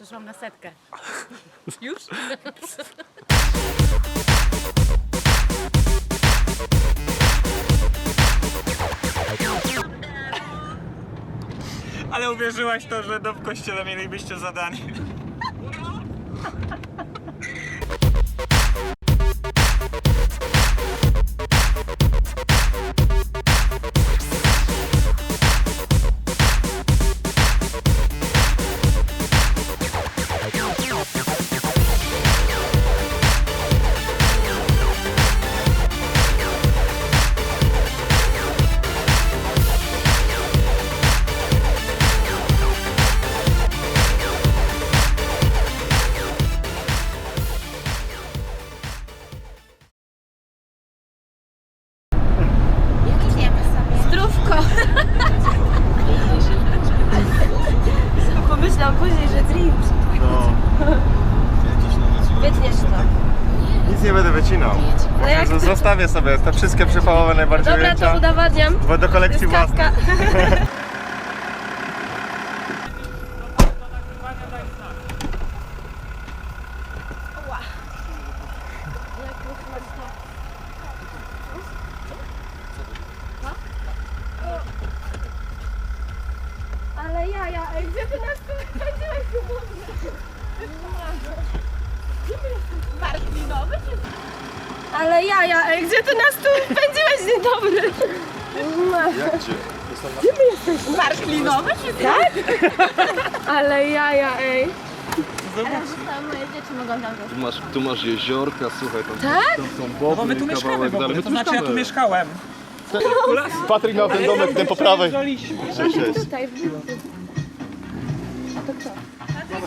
Przyszłam na setkę. Już? Ale uwierzyłaś to, że do w kościele mielibyście zadanie. Zostawię sobie te wszystkie przypałowe najbardziej Dobra, to ujęcia, udowadniam. bo do kolekcji To własnej. kawka. Ale ja, ja, ej, gdzie ty nas tu spędziłeś Marklinowy Ale ja, ja, ej, gdzie ty nas tu spędziłeś dzień dobry? Jak gdzie? Marklinowy czy tak? Ale ja, ja, ej. Tam moje dzieci mogą tam Tu masz, tu masz jeziorka, słuchaj, tam, Tak? tam są No bo my tu mieszkamy kawałek w ogóle, dalej. My to tu znaczy ja tu mieszkamy. mieszkałem. Patryk miał ten domek, ten po prawej. Cześć, cześć. Tutaj.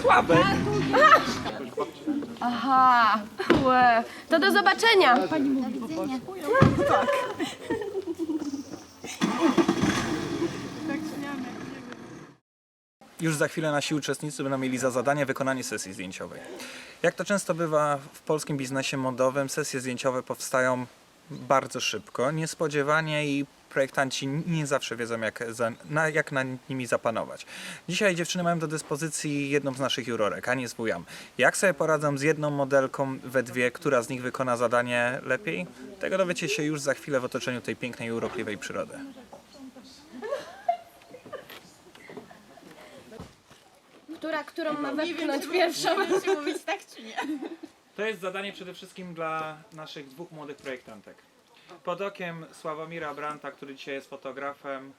Słabe. Aha, łe. To do zobaczenia. Pani mówi po polsku. Już za chwilę nasi uczestnicy będą mieli za zadanie wykonanie sesji zdjęciowej. Jak to często bywa w polskim biznesie modowym, sesje zdjęciowe powstają bardzo szybko, niespodziewanie i projektanci nie zawsze wiedzą, jak, za, na, jak nad nimi zapanować. Dzisiaj dziewczyny mają do dyspozycji jedną z naszych jurorek, Anię z Wujam. Jak sobie poradzą z jedną modelką we dwie, która z nich wykona zadanie lepiej? Tego dowiecie się już za chwilę w otoczeniu tej pięknej, urokliwej przyrody. Która, którą ma wepchnąć pierwszą? To jest zadanie przede wszystkim dla naszych dwóch młodych projektantek. Pod okiem Sławomira Branta, który dzisiaj jest fotografem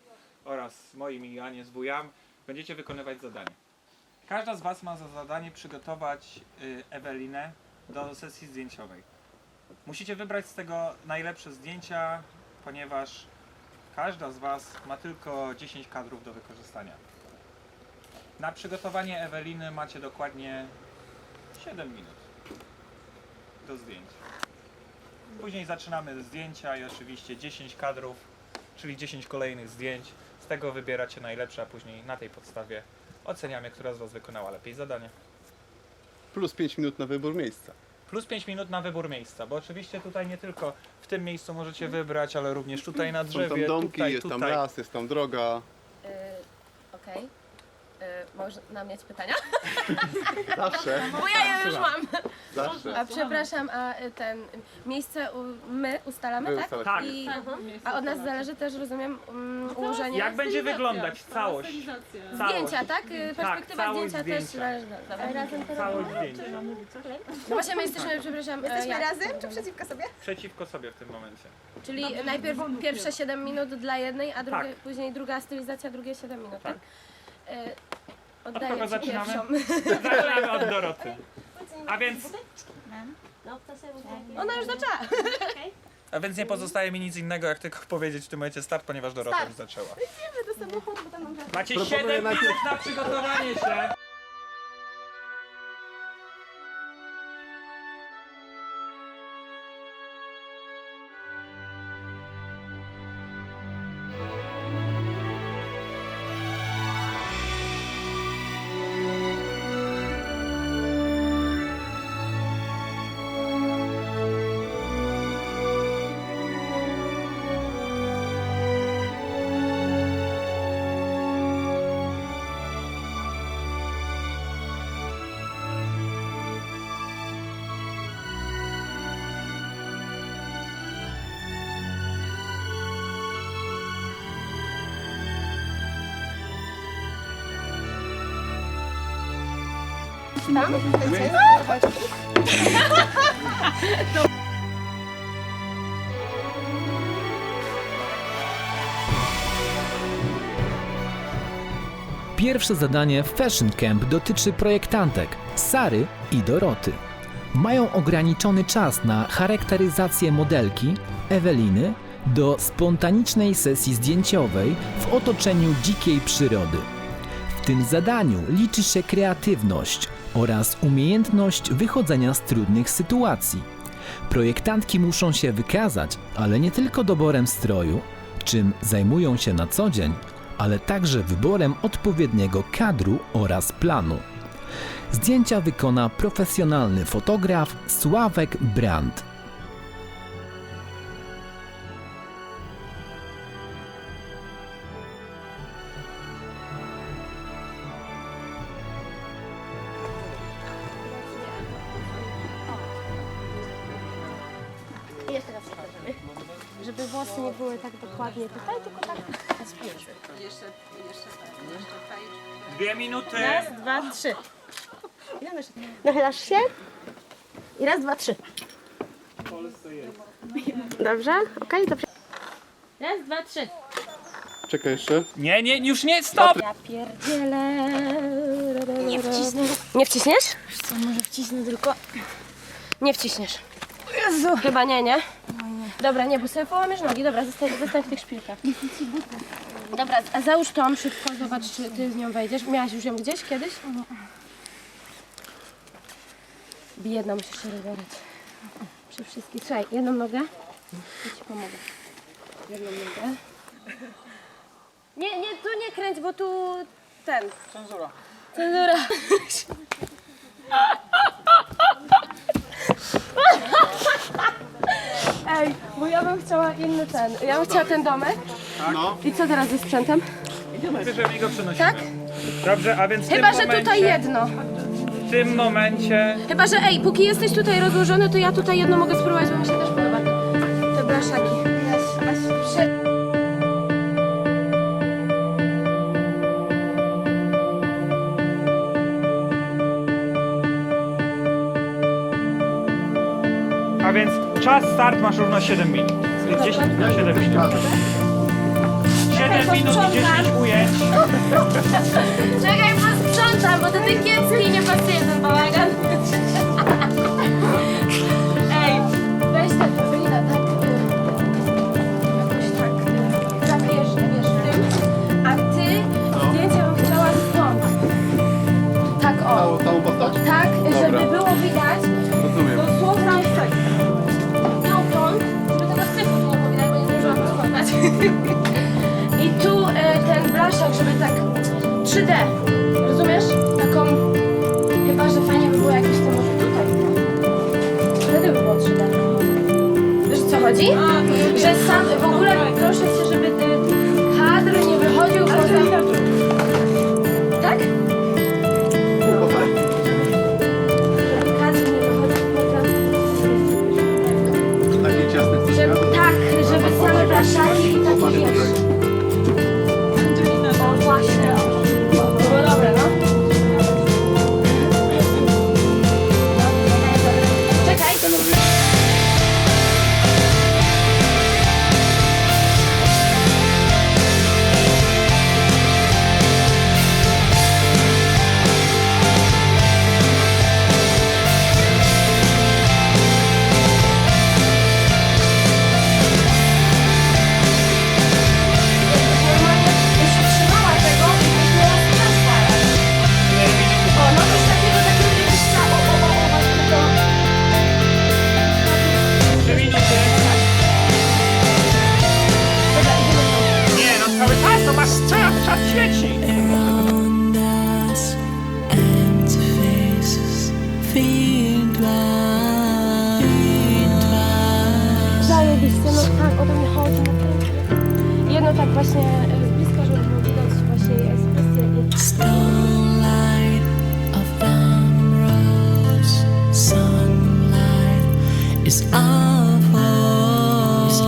oraz moim i Anie z Wujam, będziecie wykonywać zadanie. Każda z Was ma za zadanie przygotować y, Ewelinę do sesji zdjęciowej. Musicie wybrać z tego najlepsze zdjęcia, ponieważ każda z Was ma tylko 10 kadrów do wykorzystania. Na przygotowanie Eweliny macie dokładnie 7 minut do zdjęć. Później zaczynamy zdjęcia i oczywiście 10 kadrów, czyli 10 kolejnych zdjęć. Z tego wybieracie najlepsze, a później na tej podstawie oceniamy, która z Was wykonała lepiej zadanie. Plus 5 minut na wybór miejsca. Plus 5 minut na wybór miejsca, bo oczywiście tutaj nie tylko w tym miejscu możecie wybrać, ale również tutaj na Są drzewie, tam domki, tutaj, jest tutaj. tam las, jest tam droga. Okej. Można mieć pytania? Zawsze, Bo ja je już mam. zawsze. A przepraszam, a y, ten miejsce u, my ustalamy, My tak? ustalamy. Tak. I, a od nas zależy też, rozumiem, um, ułożenie Jak będzie wyglądać całość? Całość. zdjęcia, tak? Y, Perspektywa całość zdjęcia, też zdjęcia. należy. Dobra. Razem to Całość zdjęć. No właśnie my jesteśmy, przepraszam, jesteśmy jak? razem czy przeciwko sobie? Przeciwko sobie w tym momencie. Czyli najpierw pierwsze 7 minut dla jednej, a drugie, Tak. później druga stylizacja, drugie 7 minut, tak? Tak. Y, Od Oddaję kogo ci zaczynamy? pierwszą. Zaczynamy od Doroty. A więc, Ona już zaczęła. a więc nie pozostaje mi nic innego, jak tylko powiedzieć w tym momencie start, ponieważ Dorota już zaczęła. Macie 7 minut na przygotowanie się. Pierwsze zadanie Fashion Camp dotyczy projektantek Sary i Doroty. Mają ograniczony czas na charakteryzację modelki Eweliny do spontanicznej sesji zdjęciowej w otoczeniu dzikiej przyrody. W tym zadaniu liczy się kreatywność oraz umiejętność wychodzenia z trudnych sytuacji. Projektantki muszą się wykazać, ale nie tylko doborem stroju, czym zajmują się na co dzień, ale także wyborem odpowiedniego kadru oraz planu. Zdjęcia wykona profesjonalny fotograf Sławek Brandt. Dokładnie tutaj, tylko tak na spięciu. Dwie minuty. Raz, dwa, trzy. Nachylasz się. I raz, dwa, trzy. Dobrze? Okej, dobrze. Raz, dwa, trzy. Czekaj jeszcze. Nie, nie, już nie, stop! Ja pierdzielę. Nie wciśniesz. Nie wciśniesz? Co, może wcisnę tylko. Nie wciśniesz. Jezu. Chyba nie, nie? Dobra, nie, bo sobie połamiesz nogi. Dobra, zostań, zostań w tych szpilkach. Dobra, a załóż tą szybko, zobacz, czy ty z nią wejdziesz. Miałaś już ją gdzieś kiedyś? Biedna, musisz się rozbierać. Przy wszystkich. Słuchaj, jedną nogę. Ja ci pomogę. Jedną nogę. Nie, nie, tu nie kręć, bo tu ten. Cenzura. Cenzura. Ej, bo ja bym chciała inny ten. Ja bym chciała ten domek. No. I co teraz ze sprzętem? Bierzemy i go przenosimy. Tak? Dobrze, a więc w Chyba, tym że momencie, tutaj jedno. W tym momencie Chyba, że ej, póki jesteś tutaj rozłożony, to ja tutaj jedno mogę spróbować, bo mi się też podoba. Te blaszaki. Prze- czas start masz równo 7 minut. Jest 10 na 7 minut. 7 minut i 10 ujęć. Czekaj, posprzątam, bo do tej kiepskiej nie pasuje ten bałagan. Ej, weź tak, Ewelina, tak. y, Jakoś tak. y, Zabierz, wiesz, tym. A ty zdjęcia bym chciała stąd. Tak, o. Całą, całą postać? Tak, Dobra. żeby było I tu e, ten blaszak, żeby tak 3D, rozumiesz? Taką, chyba, że fajnie by było jakieś to może tutaj. Wtedy by było 3D. Wiesz o co chodzi? Że sam, w ogóle proszę cię, is our voice.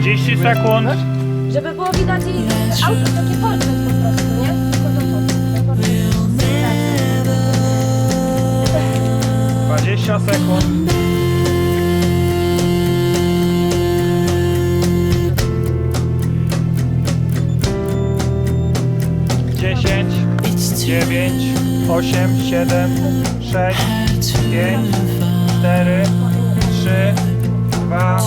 30 sekund. Żeby było widać jej auto, taki portret po prostu, nie? Tylko to to. Tak. 20 sekund. Dziewięć, osiem, siedem, sześć, pięć, cztery, trzy, dwa,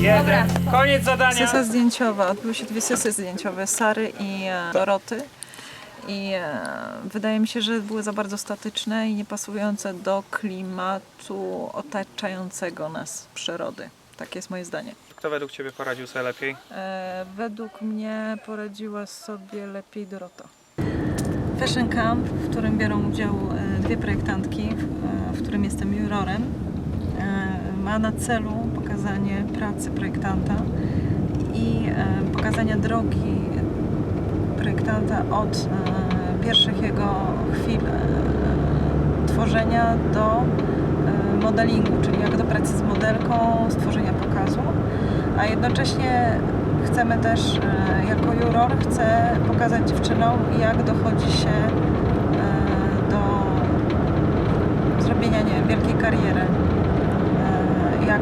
jeden. Koniec zadania. Sesja zdjęciowa. Odbyły się dwie sesje zdjęciowe Sary i e, Doroty. I e, wydaje mi się, że były za bardzo statyczne i niepasujące do klimatu otaczającego nas przyrody. Takie jest moje zdanie. Kto według Ciebie poradził sobie lepiej? E, według mnie poradziła sobie lepiej Dorota. Fashion Camp, w którym biorą udział e, dwie projektantki, w, e, w którym jestem jurorem, e, ma na celu pokazanie pracy projektanta i pokazania drogi projektanta od pierwszych jego chwil tworzenia do modelingu, czyli jak do pracy z modelką, stworzenia pokazu, a jednocześnie chcemy też, e, jako juror, chcę pokazać dziewczynom, jak dochodzi się e, do zrobienia, nie wiem, wielkiej kariery, e, jak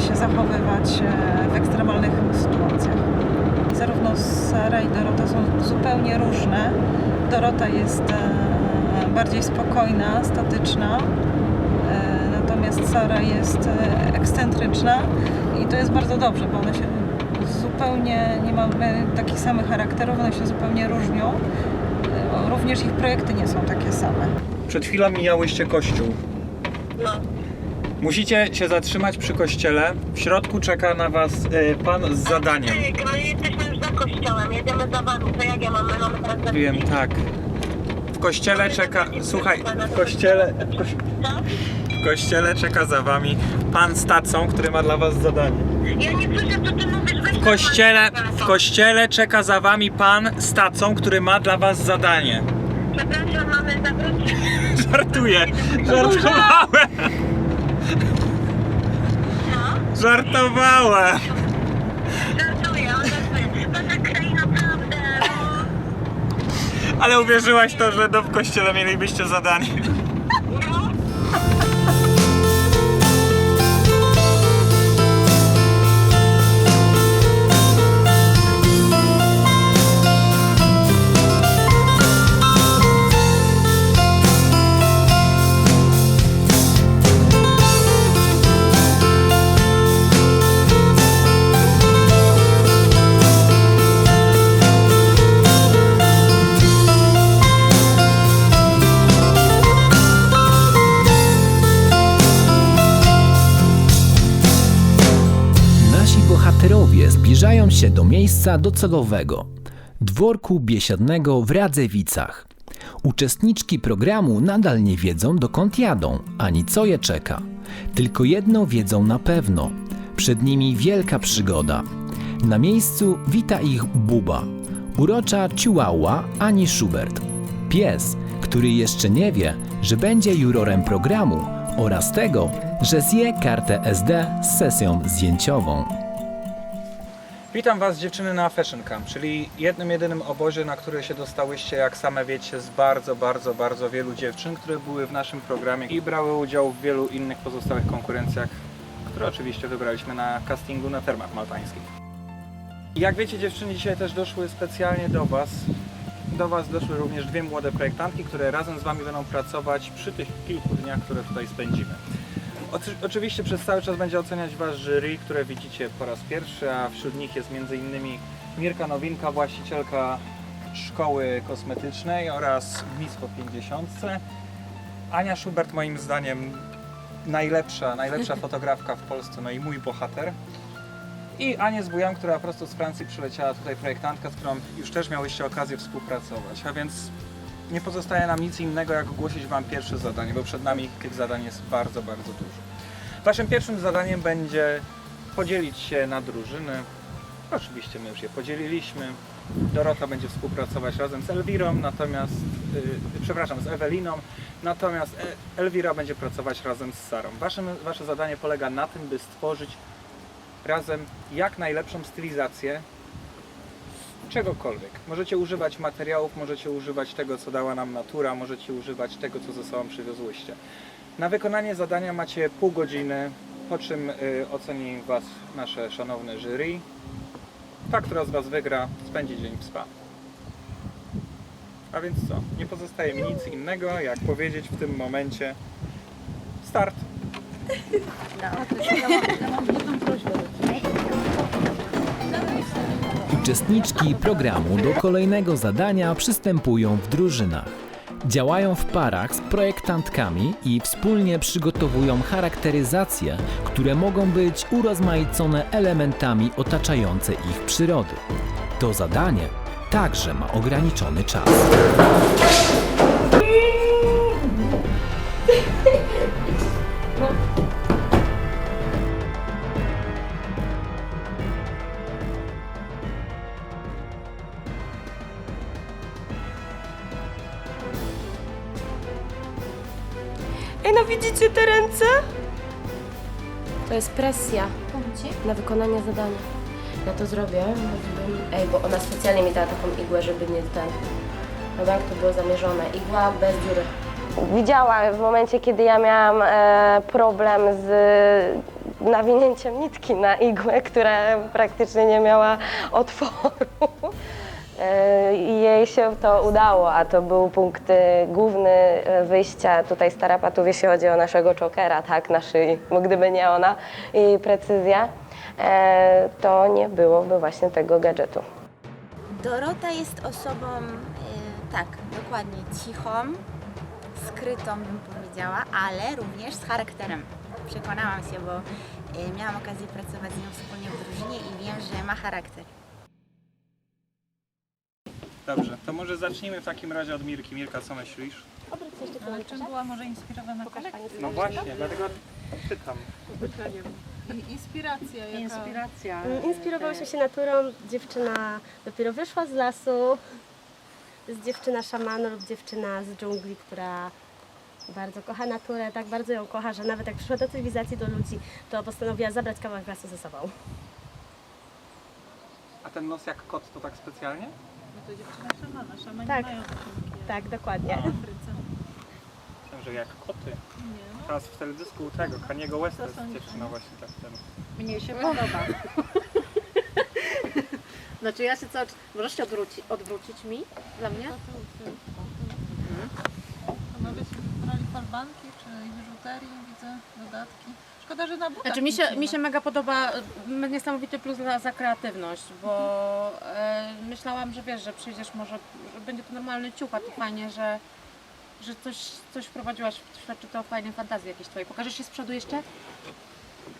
się zachowywać w ekstremalnych sytuacjach. Zarówno Sara i Dorota są zupełnie różne. Dorota jest bardziej spokojna, statyczna, natomiast Sara jest ekscentryczna i to jest bardzo dobrze, bo one się zupełnie nie mamy takich samych charakterów, one się zupełnie różnią. E, Również ich projekty nie są takie same. Przed chwilą mijałyście kościół. Musicie się zatrzymać przy kościele. W środku czeka na was y, pan z zadaniem. Ej, my jesteśmy już za kościołem, jedziemy za wami, to jak ja mam, my mamy teraz za Wiem, tak. W kościele czeka. Słuchaj, w kościele. W, koś... w kościele czeka za wami pan z tacą, który ma dla was zadanie. Ja nie słyszę, co ty mówisz, weź W kościele, w kościele czeka za wami pan z tacą, który ma dla was zadanie. Przepraszam, mamy zawrócić. Żartuję, żartowałem, No, żartowałem. żartuję, on żartuje. To kraj naprawdę. Ale uwierzyłaś to, że do w kościele mielibyście zadanie. Bohaterowie zbliżają się do miejsca docelowego dworku biesiadnego w Radzewicach. Uczestniczki programu nadal nie wiedzą, dokąd jadą, ani co je czeka. Tylko jedno wiedzą na pewno: przed nimi wielka przygoda. Na miejscu wita ich Buba, urocza Chihuahua Ani Schubert. Pies, który jeszcze nie wie, że będzie jurorem programu oraz tego, że zje kartę SD z sesją zdjęciową. Witam Was dziewczyny na Fashion Camp, czyli jednym jedynym obozie, na który się dostałyście, jak same wiecie, z bardzo, bardzo, bardzo wielu dziewczyn, które były w naszym programie i brały udział w wielu innych pozostałych konkurencjach, które oczywiście wybraliśmy na castingu na termach maltańskich. Jak wiecie dziewczyny dzisiaj też doszły specjalnie do Was. Do Was doszły również dwie młode projektantki, które razem z Wami będą pracować przy tych kilku dniach, które tutaj spędzimy. Oczy- Oczywiście przez cały czas będzie oceniać Was jury, które widzicie po raz pierwszy, a wśród nich jest m.in. Mirka Nowinka, właścicielka szkoły kosmetycznej oraz po 50. Ania Schubert moim zdaniem najlepsza, najlepsza fotografka w Polsce, no i mój bohater. I Anię Zbujam, która prosto z Francji przyleciała tutaj projektantka, z którą już też miałyście okazję współpracować. A więc nie pozostaje nam nic innego, jak ogłosić Wam pierwsze zadanie, bo przed nami tych zadań jest bardzo, bardzo dużo. Waszym pierwszym zadaniem będzie podzielić się na drużyny. Oczywiście my już je podzieliliśmy. Dorota będzie współpracować razem z Elwirą, natomiast, yy, przepraszam, z Eweliną, natomiast E- Elwira będzie pracować razem z Sarą. Wasze zadanie polega na tym, by stworzyć razem jak najlepszą stylizację czegokolwiek. Możecie używać materiałów, możecie używać tego, co dała nam natura, możecie używać tego, co ze sobą przywiozłyście. Na wykonanie zadania macie pół godziny, po czym y, oceni Was nasze szanowne jury. Ta, która z Was wygra, spędzi dzień w spa. A więc co? Nie pozostaje mi nic innego, jak powiedzieć w tym momencie start. Uczestniczki programu do kolejnego zadania przystępują w drużynach. Działają w parach z projektantkami i wspólnie przygotowują charakteryzacje, które mogą być urozmaicone elementami otaczającej ich przyrody. To zadanie także ma ograniczony czas. Jest presja na wykonanie zadania. Ja to zrobię. żebym- Ej, bo ona specjalnie mi dała taką igłę, żeby nie ten... No tak, to było zamierzone. Igła bez dziury. Widziała w momencie, kiedy ja miałam e, problem z nawinięciem nitki na igłę, która praktycznie nie miała otworu. Jej się to udało, a to był punkt e, główny e, wyjścia tutaj z tarapatów, jeśli chodzi o naszego czokera, tak, na szyi, bo gdyby nie ona i precyzja, e, to nie byłoby właśnie tego gadżetu. Dorota jest osobą, y, tak, dokładnie, cichą, skrytą bym powiedziała, ale również z charakterem. Przekonałam się, bo y, miałam okazję pracować z nią wspólnie w drużynie i wiem, że ma charakter. Dobrze, to może zacznijmy w takim razie od Mirki. Mirka, co myślisz? Ale czym była może inspirowana kolekcja? No właśnie, dlatego pytam. I inspiracja jaka... Inspiracja. Inspirowałyśmy się naturą. Dziewczyna dopiero wyszła z lasu. Jest dziewczyna szamana lub dziewczyna z dżungli, która bardzo kocha naturę, tak bardzo ją kocha, że nawet jak przyszła do cywilizacji, do ludzi, to postanowiła zabrać kawałek lasu ze sobą. A ten nos jak kot to tak specjalnie? No to dziewczyna szamana, szamani Tak. mają takie Tak, dokładnie. w Afryce. Myślałem, że jak koty. Nie, no. Teraz w teledysku u tego, Kaniego Westa To jest dziewczyna właśnie tak ten. Mnie się podoba. Znaczy ja się cały czas... Możesz się odwrócić, odwrócić mi dla mnie? Panowie się brali falbanki czy biżuterii, widzę, dodatki. Szkoda, że na butach Znaczy mi się, mi się mega podoba m, niesamowity plus za, za kreatywność, bo e, myślałam, że wiesz, że przyjdziesz może, że będzie to normalny ciuch, a to fajnie, że, że coś, coś wprowadziłaś, świadczy to o fajnej fantazji jakiejś twojej. Pokażesz się z przodu jeszcze?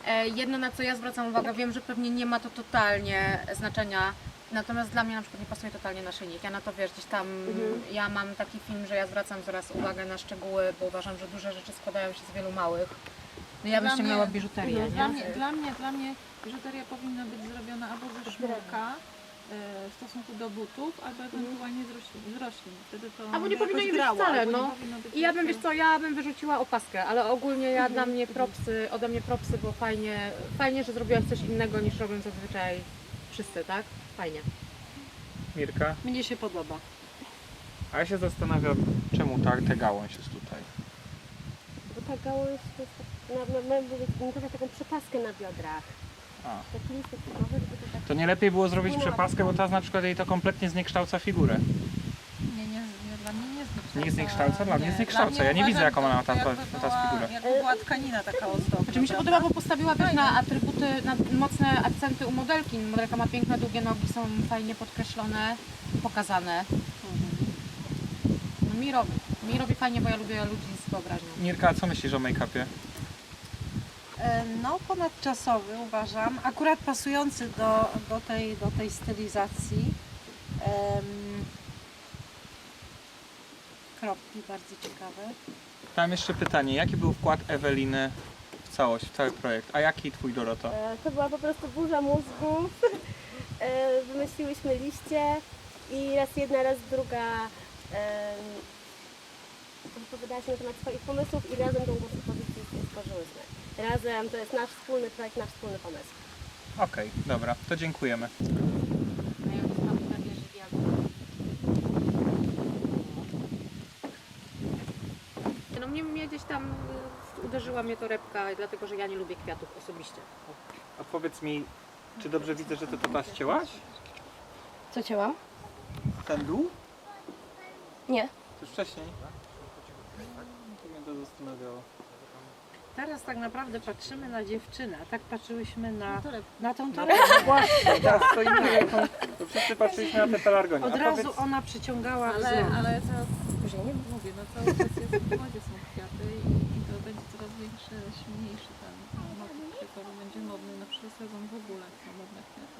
E, jedno na co ja zwracam uwagę, wiem, że pewnie nie ma to totalnie znaczenia, natomiast dla mnie na przykład nie pasuje totalnie naszyjnik. Ja na to wiesz, gdzieś tam, ja mam taki film, że ja zwracam coraz uwagę na szczegóły, bo uważam, że duże rzeczy składają się z wielu małych. No ja bym mnie- ściągnęła biżuterię, no, nie? Dla mnie, dla mnie, dla mnie biżuteria powinna być zrobiona albo ze sznurka e, w stosunku do butów, albo ewentualnie z roślin. Z roślin. Wtedy to Albo nie powinno jej być grało, wcale, no. być I ja bym, wiesz co, ja bym wyrzuciła opaskę, ale ogólnie ja dla mnie propsy, ode mnie propsy, bo fajnie, fajnie, że zrobiłaś coś innego niż robią zazwyczaj wszyscy, tak? Fajnie. Mirka? Mnie się podoba. A ja się zastanawiam, czemu ta, ta gałąź jest tutaj. Bo ta gałąź to jest, tak- na, na, na, na, taką przepaskę na biodrach. A. Taki listek typowy, żeby to tak To nie lepiej było zrobić przepaskę, bo teraz na przykład jej to kompletnie zniekształca figurę. Nie, nie, nie, dla mnie nie zniekształca. Nie zniekształca? Dla mnie zniekształca. Dla Ja nie widzę, jaką ona to ma ta- jakby ta była- figurę. Jakby była tkanina taka ozdobna. Znaczy mi się prawda? podoba, bo postawiła też na atrybuty, na mocne akcenty u modelki. Modelka ma piękne, długie nogi, są fajnie podkreślone, pokazane. No mi robi. Mi robi fajnie, bo ja lubię ludzi z wyobraźnią. Mirka, a co myślisz o make-upie? E, No, ponadczasowy uważam, akurat pasujący do, do, tej, do tej stylizacji. Kropki bardzo ciekawe. Tam jeszcze pytanie, jaki był wkład Eweliny w całość, w cały projekt, a jaki twój Doroto? E, To była po prostu burza mózgów. E, Wymyśliłyśmy liście i raz jedna, raz druga em, wypowiadałaś na temat swoich pomysłów i razem tą stworzyłyśmy razem. To jest nasz wspólny projekt, nasz wspólny pomysł. Okej, dobra, to dziękujemy. No mnie, mnie gdzieś tam y, uderzyła mnie torebka, dlatego że ja nie lubię kwiatów osobiście. A powiedz mi, czy dobrze widzę, że to to ta ścięłaś? Co cięłam? Ten dół? Nie. Już wcześniej? To mnie to zastanawiało. Teraz tak naprawdę patrzymy na dziewczynę, a tak patrzyłyśmy na, na tą No torebkę. właśnie, teraz stoimy jaką... To wszyscy patrzyliśmy na te pelargonie. Od A razu powiedz, ona przyciągała Ale, wzrok. ale to Że nie mówię, no cały czas jest w modzie są kwiaty i, i to będzie coraz większy, silniejszy ten motyw kwiatowy będzie modny na przyszły sezon w ogóle są modne kwiaty.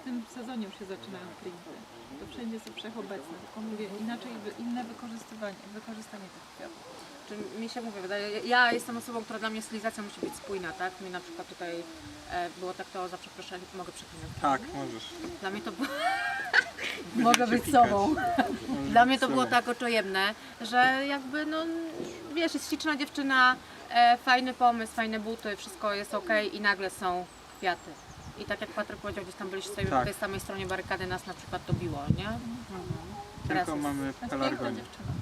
W tym sezonie już się zaczynają printy. To wszędzie są wszechobecne, tylko mówię inaczej, wy- inne wykorzystywanie, wykorzystanie tych kwiatów. Czy mi się mówi, wydaje, ja jestem osobą, która dla mnie stylizacja musi być spójna, tak? Mi na przykład tutaj e, było tak to za przeproszeniem, mogę przeklinać. Tak, możesz. Dla mnie to było... Mogę być sobą. Dla mnie to było tak oczojemne, że jakby no wiesz, jest śliczna dziewczyna, e, fajny pomysł, fajne buty, wszystko jest ok i nagle są kwiaty. I tak jak Patryk powiedział, gdzieś tam byliście sobie Tak. po tej samej stronie barykady, nas na przykład to biło, nie? Teraz Tylko jest- mamy pelargonie.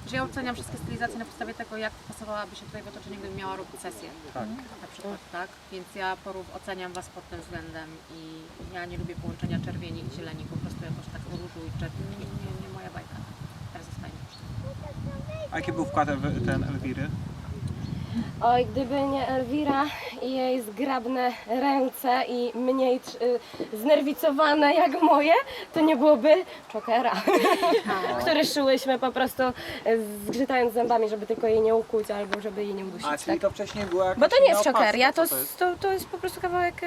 że ja oceniam wszystkie stylizacje na podstawie tego, jak pasowałaby się tutaj w otoczeniu, gdybym miała robić sesję. Tak. Na przykład, tak? Więc ja porów oceniam Was pod tym względem i ja nie lubię połączenia czerwieni i zieleni, po prostu jakoś tak różu i czerwieni, nie, nie, nie moja bajka. Teraz jest fajnie. A jaki był wkład ten Elwiry? Oj, gdyby nie Elwira i jej zgrabne ręce i mniej y, znerwicowane jak moje, to nie byłoby czokera, który szyłyśmy po prostu y, zgrzytając zębami, żeby tylko jej nie ukuć albo żeby jej nie udusić. A, czyli tak? to wcześniej była jakaś Bo to nie jest inna opaska, czokeria, to, co s- to, to jest po prostu kawałek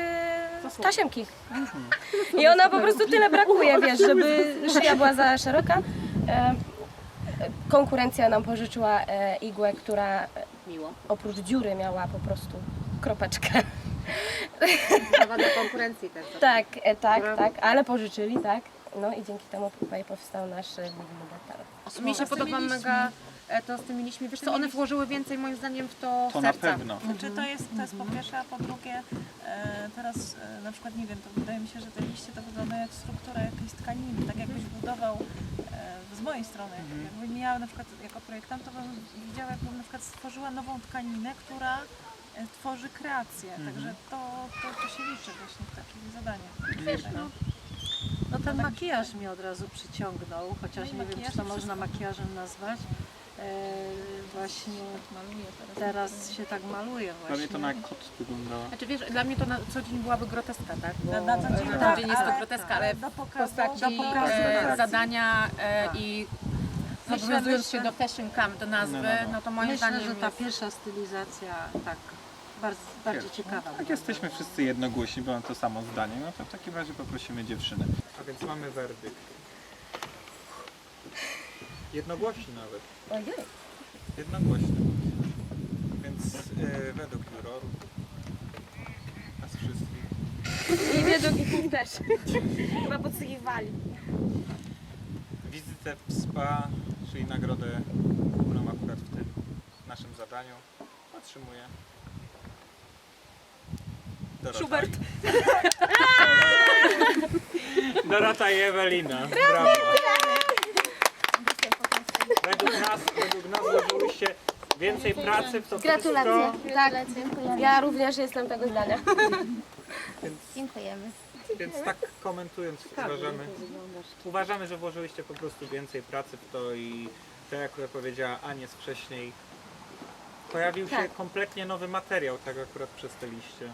Zasłony. tasiemki. I ona po prostu tyle brakuje, wiesz, żeby szyja była za szeroka. E, konkurencja nam pożyczyła e, igłę, która Miło. oprócz dziury miała po prostu kropeczkę. Prawa do konkurencji też. Tak, e, tak, tak, ale pożyczyli, tak. No i dzięki temu tutaj powstał nasz e, Living Metal. Mi się podoba mega e, to z tymi liśćmi. Wiesz co, one włożyły więcej moim zdaniem w to, To na serca. pewno. Znaczy to jest, to jest po pierwsze, a po drugie e, teraz e, na przykład nie wiem, to wydaje mi się, że te liście to wygląda jak struktura jakiejś tkaniny, tak jakbyś budował e, z mojej strony, Mhm. jakbym miała na przykład jako projektant, to bym widziała jakbym na przykład stworzyła nową tkaninę, która e, tworzy kreację, Mhm. także to, to, to się liczy właśnie w takich zadaniach. Wiesz, no, no ten makijaż mnie od razu przyciągnął, chociaż No i nie wiem, czy to można makijażem nazwać. Właśnie Maluję teraz. teraz się tak maluje Dla właśnie. mnie to na kot wyglądało. Znaczy wiesz, dla mnie to na co dzień byłaby groteska, tak? Bo Na- na co dzień na tak, jest to ale- groteska, ale do pokazu, postaci do pokazu, e, tak. zadania e, i Myślę, zobowiązując się do fashion camp, do nazwy, No, no, no, no. to moim Myślę, zdaniem że ta jest... pierwsza stylizacja tak bardzo, bardziej ciekawa. Jak jesteśmy wszyscy jednogłośni, bo mam to samo zdanie, no to w takim razie poprosimy dziewczynę. A więc mamy werdykt. Jednogłośny nawet. Ojej. Jednogłośny. Więc e, według juroru nas wszystkich I według ich też. Chyba podsłuchiwali. wizytę w spa, czyli nagrodę główną akurat w tym naszym zadaniu otrzymuje Dorota. Schubert. Dorota i Ewelina. Brawo. Według nas, według nas włożyłyście więcej pracy w to Gratulacje. wszystko, Tak, ja również jestem tego zdania. więc, Dziękujemy. więc tak komentując uważamy, uważamy, że włożyłyście po prostu więcej pracy w to i tak jak powiedziała Anies wcześniej, pojawił się Tak. kompletnie nowy materiał, tak akurat przez te liście.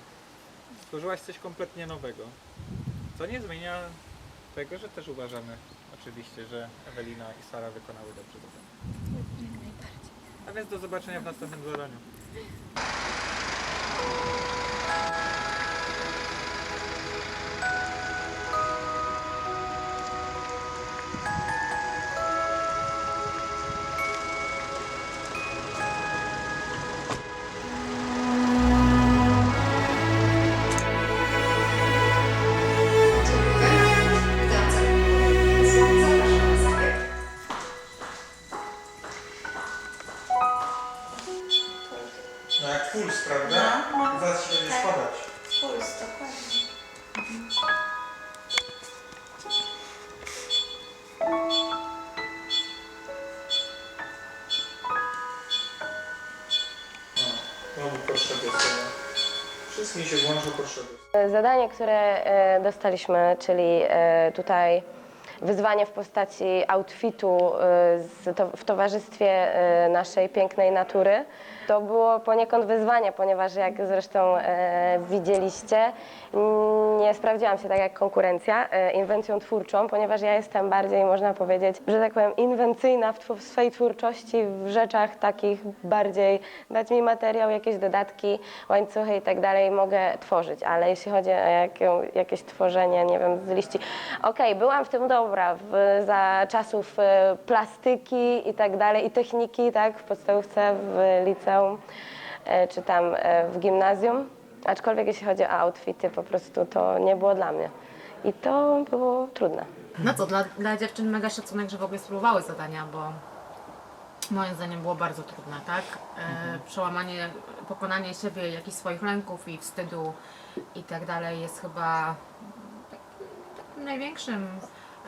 Stworzyłaś coś kompletnie nowego. Co nie zmienia tego, że też uważamy oczywiście, że Ewelina i Sara wykonały dobrze zadanie. A więc do zobaczenia w następnym zadaniu. Zadanie, które e, dostaliśmy, czyli e, tutaj wyzwanie w postaci outfitu e, w towarzystwie e, naszej pięknej natury, to było poniekąd wyzwanie, ponieważ jak zresztą e, widzieliście, nie sprawdziłam się tak jak konkurencja e, inwencją twórczą, ponieważ ja jestem bardziej, można powiedzieć, że tak powiem, inwencyjna w, w swojej twórczości, w rzeczach takich bardziej, dać mi materiał, jakieś dodatki, łańcuchy i tak dalej, mogę tworzyć, ale jeśli chodzi o jakieś tworzenie, nie wiem, z liści, okej, byłam w tym dobra, w, za czasów e, plastyki i tak dalej, i techniki, tak, w podstawówce, w liceum, e, czy tam w gimnazjum, aczkolwiek jeśli chodzi o outfity, po prostu to nie było dla mnie. I to było trudne. No co, dla, dla dziewczyn mega szacunek, że w ogóle spróbowały zadania, bo moim zdaniem było bardzo trudne, tak? E, przełamanie, pokonanie siebie, jakichś swoich lęków i wstydu i tak dalej jest chyba takim, takim największym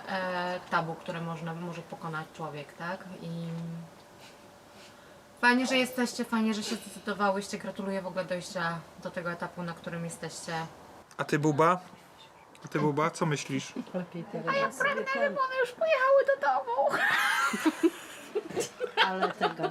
e, tabu, które można, może pokonać człowiek, tak? I fajnie, że jesteście, fajnie, że się zdecydowałyście. Gratuluję w ogóle dojścia do tego etapu, na którym jesteście. A ty Buba? A ty Buba, co myślisz? Lepiej teraz. Ja pragnę, żeby one już pojechały do domu. Ale tego.